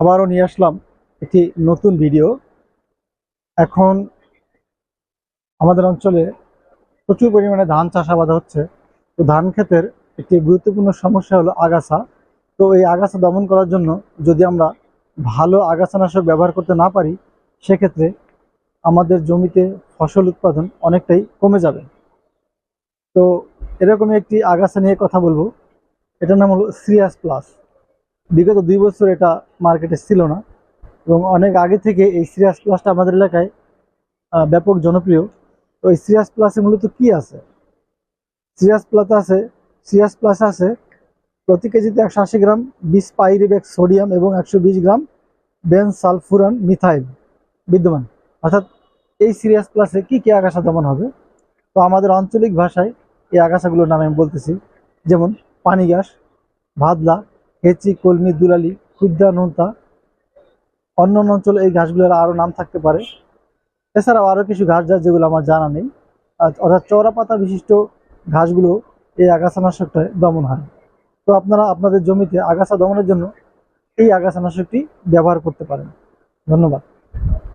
আবারও নিয়ে আসলাম একটি নতুন ভিডিও। এখন আমাদের অঞ্চলে প্রচুর পরিমাণে ধান চাষাবাদ হচ্ছে। তো ধান ক্ষেতের একটি গুরুত্বপূর্ণ সমস্যা হলো আগাছা। তো এই আগাছা দমন করার জন্য যদি আমরা ভালো আগাছানাশক ব্যবহার করতে না পারি, সেক্ষেত্রে আমাদের জমিতে ফসল উৎপাদন অনেকটাই কমে যাবে। তো এরকমই একটি আগাছা নিয়ে কথা বলব। এটার নাম হলো সিরিয়াস প্লাস বিগত দুই বছর এটা মার্কেটে ছিল না। এবং অনেক আগে থেকে এই সিরিয়াস প্লাসটা আমাদের এলাকায় ব্যাপক জনপ্রিয়। তো এই সিরিয়াস প্লাসে মূলত কি আছে? সিরিয়াস প্লাস আছে সিরিয়াস প্লাস আছে প্রতি কেজিতে একশো আশি গ্রাম বিশ পাইরিবেক সোডিয়াম এবং একশো বিশ গ্রাম বেন সালফুরান মিথাইল বিদ্যমান। অর্থাৎ এই সিরিয়াস প্লাসে কি কি আগাছা দমন হবে? তো আমাদের আঞ্চলিক ভাষায় এই আগাছাগুলোর নামে আমি বলতেছি। যেমন পানি গ্যাস, ভাদলা হেচি, কলমি, দুলালি, ক্ষুদ্রা, নোনতা অন্য অন্য অঞ্চলে এই ঘাসগুলোর আরও নাম থাকতে পারে। এছাড়াও আরও কিছু ঘাস যা যেগুলো আমার জানা নেই। অর্থাৎ চওড়া পাতা বিশিষ্ট ঘাসগুলো এই আগাছানাশকটায় দমন হয়। তো আপনারা আপনাদের জমিতে আগাছা দমনের জন্য এই আগাছানাশকটি ব্যবহার করতে পারেন। ধন্যবাদ।